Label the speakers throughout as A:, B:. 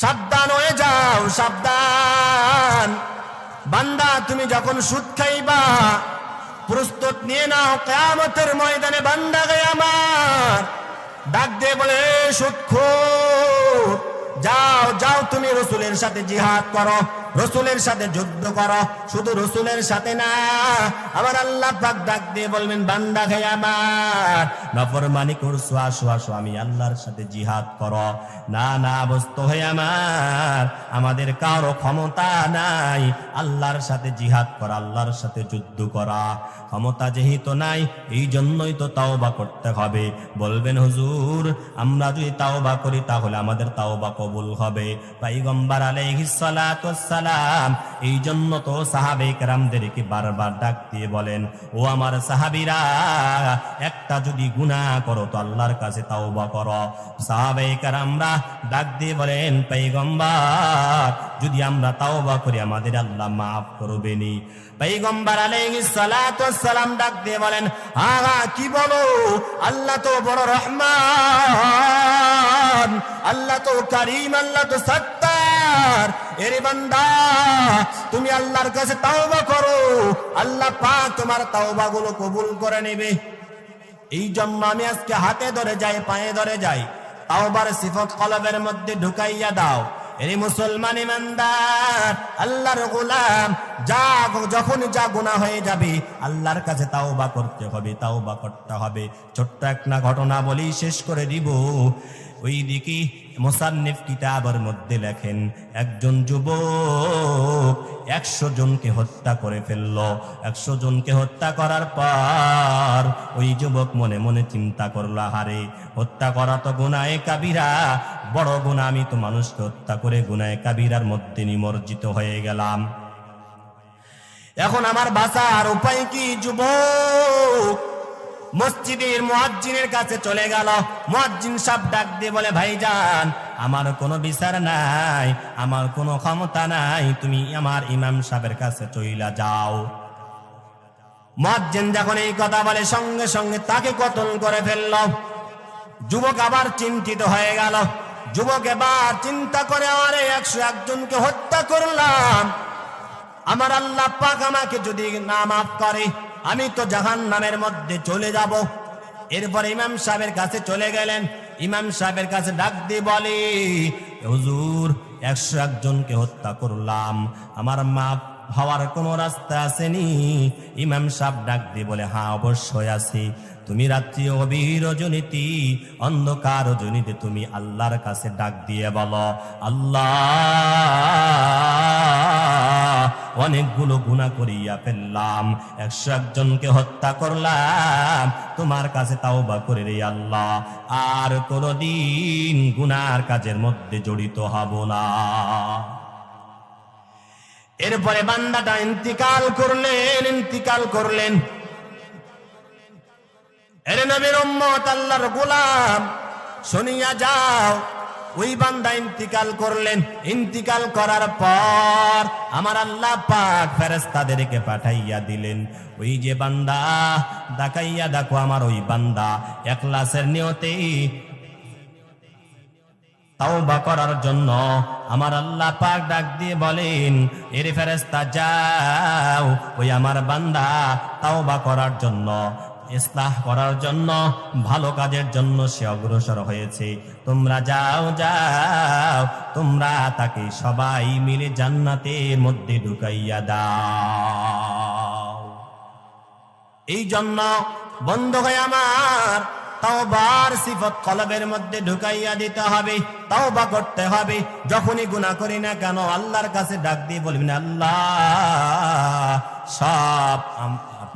A: সাবধান হয়ে যাও, সাবধান। বান্দা, তুমি যখন সুদ খাইবা, প্রস্তুত নিয়ে নাও, কেয়ামতের ময়দানে বান্দা গে আমার। ডাক দিয়ে বলে সুৎখ যাও যাও তুমি রসুলের সাথে জিহাদ করো। রসুলের সাথে যুদ্ধ করো, শুধু রসুলের সাথে না। আমার আল্লাহ পাক ডাক দিয়ে বলবেন, বান্দা খাই আমার নফরমানি করছ, আসো আসো, আমি আল্লাহর সাথে জিহাদ করো। না না, বস্তু হয়ে আমার, আমাদের কারও ক্ষমতা নাই। আল্লাহর সাথে জিহাদ করা, আল্লাহর সাথে যুদ্ধ করা। ক্ষমতা যেহেতু নাই এই জন্যই তো তাওবা করতে হবে। বলবেন, হুজুর, আমরা যদি তাওবা করি, তাহলে আমাদের তাওবা কবুল হবে। পাইগম্বার আলাইহিস সালাতু সালাম। এই জন্য তো সাহাবে কেরামদেরকে বারবার ডাক দিয়ে বলেন, ও আমার সাহাবীরা, একটা যদি গুনাহ করো তো আল্লাহর কাছে তাওবা করো। সাহাবে কেরামরা ডাক দিয়ে বলেন পাইগম্বার যদি আমরা তাওবা করি আমাদের আল্লাহ মাফ করবেনি পৈগম্বর সালাম ডাক দিয়ে বলেন আগা কি বলো? আল্লাহ তো বড় রহমান, আল্লাহ তো করিম, আল্লাহ তো সত্তার এরে বান্দা, তুমি আল্লাহর কাছে তাওবা করো। আল্লাহ তোমার তাওবা গুলো কবুল করে নেবে। এই আমি আজকে হাতে ধরে যাই, পায়ে ধরে যাই। তাওবার সিফত কলবের মধ্যে ঢুকাইয়া দাও। এরে মুসলমান ইমানদার, আল্লাহর গোলাম যা যখন যা গুণা হয়ে যাবে, আল্লাহর কাছে তাওবা করতে হবে, তাওবা করতে হবে। ছোট্ট একটা ঘটনা বলি, শেষ করে দিব। ওই দিকে মোসান্নিফ কিতাবের মধ্যে লেখেন, একজন যুবক একশো জনকে হত্যা করে ফেলল। একশো জনকে হত্যা করার পর ওই যুবক মনে মনে চিন্তা করল হারে হত্যা করা তো গুনায় কাবিরা, বড় গুণা আমি তো মানুষকে হত্যা করে গুনায় কাবিরার মধ্যে নিমজ্জিত হয়ে গেলাম। এখন আমার বাঁচার উপায় কি, যুবক? মসজিদের মুয়াজ্জিনের কাছে চলে গেল। মুয়াজ্জিন সব ডাক দিয়ে বলে, ভাইজান, আমার কোনো বিচার নাই, আমার কোনো ক্ষমতা নাই, তুমি আমার ইমাম সাহেবের কাছে চইলা যাও। মুয়াজ্জিন যখন এই কথা বলে, সঙ্গে সঙ্গে তাকে কতল করে ফেলল। যুবক আবার চিন্তিত হয়ে গেল। যুবক এবার চিন্তা করে, আরে, একশো একজনকে হত্যা করলাম। আমার আল্লাহ পাক আমাকে যদি না মাফ করে আমি তো জাহান নামের মধ্যে চলে যাব। এরপর ইমাম সাহেবের কাছে চলে গেলেন। ইমাম সাহেবের কাছে ডাক দিয়ে বলে, হুজুর, একশো একজনকে হত্যা করলাম। আমার মাপ হওয়ার কোনো রাস্তা আসেনি। ইমাম সাহেব ডাক দিয়ে বলে হ্যাঁ অবশ্যই আছে। তুমি রাত্রি অবির রজনীতি অন্ধকার রজনীতে তুমি আল্লাহর কাছে ডাক দিয়ে বলো, আল্লাহ অনেকগুলো গুণা করিয়া ফেললাম। একশো একজনকে হত্যা করলাম। তোমার কাছে তাও বা করে রে আল্লাহ। আর কোনদিন গুনার কাজের মধ্যে জড়িত হব না। এরপরে বান্দাটা ইন্তিকাল করলেন ইন্তিকাল করলেন। এর নবীর আল্লাহর গোলাম, শুনিয়া যাও। ওই বান্দা ইন্তিকাল করলেন। ইন্তিকাল করার পর আমার আল্লাহ পাক ফেরেস্তাদেরকে পাঠাইয়া দিলেন। ওই যে বান্দা ডাকাইয়া দেখো আমার ওই বান্দা একলাসের নিয়তে তাওবা করার জন্য আমার আল্লাহ পাক ডাক দিয়ে বলেন, এর ফেরেস্তা যাও। ওই আমার বান্দা তাওবা করার জন্য ইসলাহ করার জন্য, ভালো কাজের জন্য সে অগ্রসর হয়েছে। তোমরা যাও যাও, তোমরা তাকে সবাই মিলে জান্নাতের মধ্যে ঢুকাইয়া দাও। এই জন্য বন্ধ হয়ে আমার তাওবার সিফত কলবের মধ্যে ঢুকাইয়া দিতে হবে, তাওবা করতে হবে। যখনই গুনাহ করি না কেন, আল্লাহর কাছে ডাক দিয়ে বলবেন, আল্লাহ, সব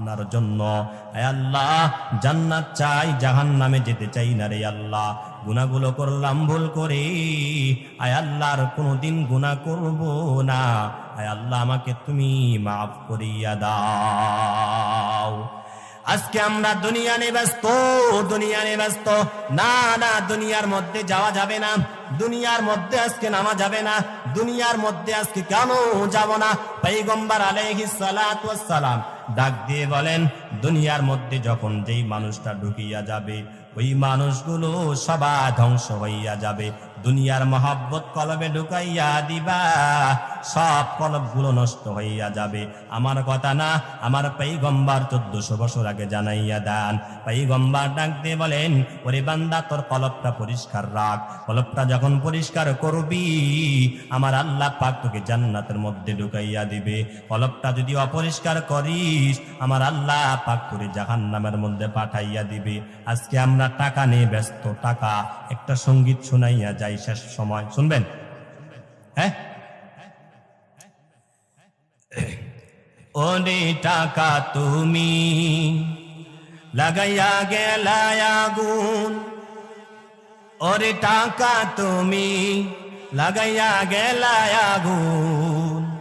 A: আপনার জন্য। আল্লাহ, জান্নাত চাই জাহান নামে যেতে চাই না রে আল্লাহ। গুনাহগুলো করলাম ভুল করে, আয় আল্লাহর কোনোদিন গুনাহ করব না। আয় আল্লাহ, আমাকে তুমি মাফ করিয়া দাও। আজকে আমরা দুনিয়া নিয়ে ব্যস্ত দুনিয়া নিয়ে ব্যস্ত। না না, দুনিয়ার মধ্যে যাওয়া যাবে না। দুনিয়ার মধ্যে আজকে নামা যাবে না। দুনিয়ার মধ্যে আজকে কেন যাব না? পৈগম্বর ওয়াস সালাম। ডাক দিয়ে বলেন, দুনিয়ার মধ্যে যখন যেই মানুষটা ঢুকিয়া যাবে, ওই মানুষগুলো সবা ধ্বংস হইয়া যাবে। দুনিয়ার মহাব্বত কলবে ঢুকাইয়া দিবা, সব কলবগুলো নষ্ট হইয়া যাবে। আমার কথা না, আমার পেইগম্বার চোদ্দশো বছর আগে জানাইয়া দেন। পেইগম্বার ডাকতে বলেন, ওরে বান্দা, তোর কলবটা পরিষ্কার রাখ। কলবটা যখন পরিষ্কার করবি, আমার আল্লাহ পাক তোকে জান্নাতের মধ্যে ঢুকাইয়া দিবে। কলবটা যদি অপরিষ্কার করিস, আমার আল্লাহ পাক তোরে জাহান্নামের মধ্যে পাঠাইয়া দিবে। আজকে আমরা টাকা নিয়ে ব্যস্ত, টাকা একটা সংগীত শোনাইয়া যাই। শেষ সময়। শুনবেন? হ্যাঁ? ওরে টাকা তুমি লাগাইয়া গেলায় আগুন। ওরে টাকা তুমি লাগাইয়া গেলায় আগুন।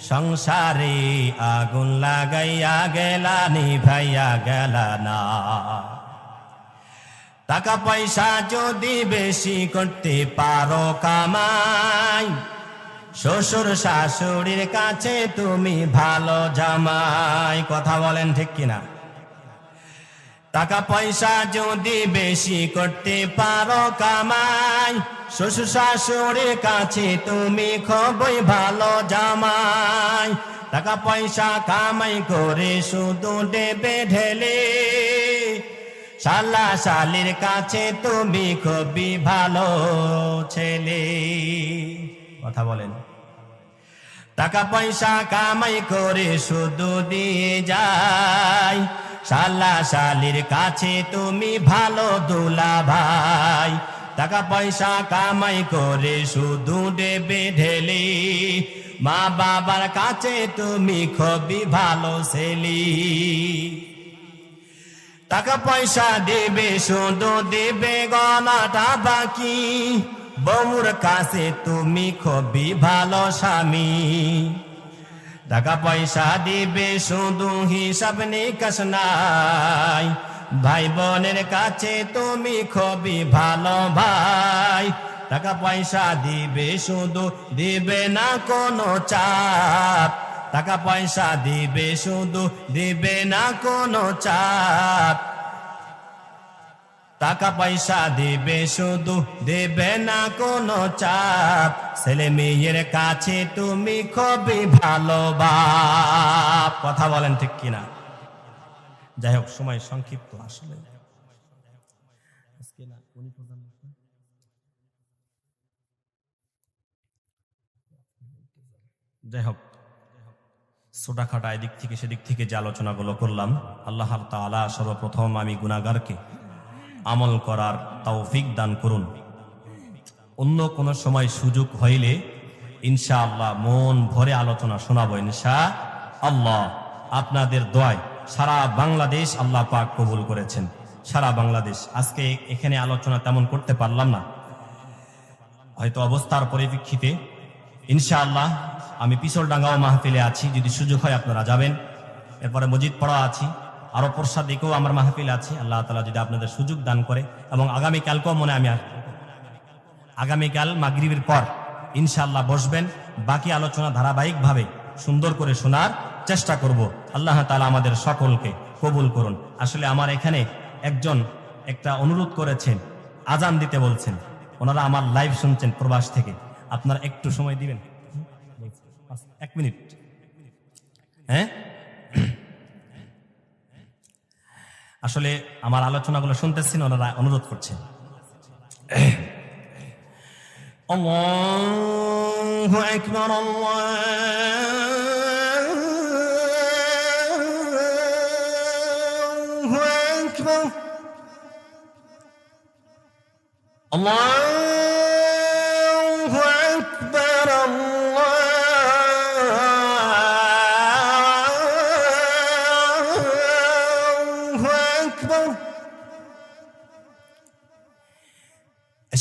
A: সংসারে আগুন লাগাইয়া গেলা নিভাইয়া গেলা না। টাকা পয়সা যদি বেশি করতে পারো কামাই, শ্বশুর শাশুড়ির কাছে তুমি ভালো জামাই। কথা বলেন ঠিক কিনা? টাকা পয়সা যদি বেশি করতে পারো কামাই, শ্বশুর শাশুড়ির কাছে তুমি খুবই ভালো জামাই। টাকা পয়সা কামাই করে শুধু দেবে ঢেলে শালা শালির কাছে তুমি খুবই ভালো ছেলে। কথা বলেন। টাকা পয়সা কামাই করে শুধু দিয়ে যায় শালা শালির কাছে তুমি ভালো দুলা ভাই। টাকা পয়সা কামাই করে শুধু দেবে ঢেলে। মা বাবার কাছে তুমি খুবই ভালো ছেলি। টাকা পয়সা দেবে, শুধু দেবে গলাটা বাকি। বউর কাছে তুমি খুবই ভালো স্বামী। টাকা পয়সা দিবে, শুধু হিসাব নিকাশ নাই। ভাই বোনের কাছে তুমি খুবই ভালো ভাই। টাকা পয়সা দিবে, শুধু দিবে না কোনো চাপ। টাকা পয়সা দিবে শুধু, দিবে না কোনো চাপ। টাকা পয়সা দিবে শুধু, দেবে না কোনো চাপ। ছেলে মেয়ের কাছে তুমি খুবই ভালো বাপ। কথা বলেন ঠিক কিনা? যাই হোক, সময় সংক্ষিপ্ত আসলে। যাই হোক ছোটাখাটা এদিক থেকে সেদিক থেকে যে আলোচনাগুলো করলাম, আল্লাহ তাআলা সর্বপ্রথম আমি গুনাগারকে আমল করার তৌফিক দান করুন। অন্য কোন সময় সুযোগ হইলে ইনশা আল্লাহ মন ভরে আলোচনা শোনাবো ইনশা আল্লাহ আপনাদের দোয়ায় সারা বাংলাদেশ আল্লাহ পাক কবুল করেছেন। সারা বাংলাদেশ। আজকে এখানে আলোচনা তেমন করতে পারলাম না। হয়তো অবস্থার পরিপ্রেক্ষিতে ইনশাআল্লাহ, আমি পিছলডাঙ্গাও মাহফিলে আছি, যদি সুযোগ হয় আপনারা যাবেন। এরপরে মজিদ পড়া আছি আরও প্রসাদিকেও আমার মাহফিল আছে, আল্লাহ তালা যদি আপনাদের সুযোগ দান করে, এবং আগামীকালকেও মনে আমি। আগামীকাল মাগরিবের পর ইনশাআল্লাহ বসবেন, বাকি আলোচনা ধারাবাহিকভাবে সুন্দর করে শোনার চেষ্টা করব। আল্লাহ তালা আমাদের সকলকে কবুল করুন। আসলে আমার এখানে একজন একটা অনুরোধ করেছেন, আজান দিতে বলছেন। ওনারা আমার লাইভ শুনছেন প্রবাস থেকে। আপনারা একটু সময় দিবেন এক মিনিট হ্যাঁ আসলে আমার আলোচনাগুলো শুনতেছেন ওনারা অনুরোধ করছেন الله أكبر الله أكبر الله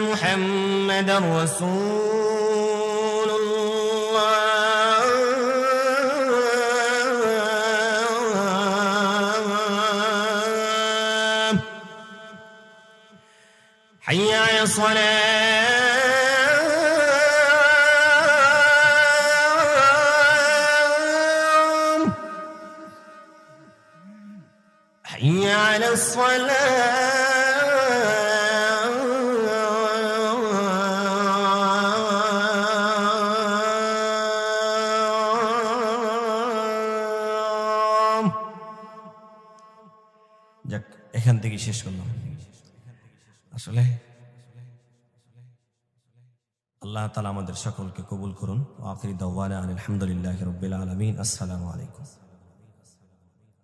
A: محمد رسول الله. حي على الصلاة. حي على الصلاة. এখান থেকে শেষ করলাম। আসলে আল্লাহ তালা আমাদের সকলকে কবুল করুন। আখির দাওয়ানা আলহামদুলিল্লাহ রবিল আলমিন। আসসালামু আলাইকুম।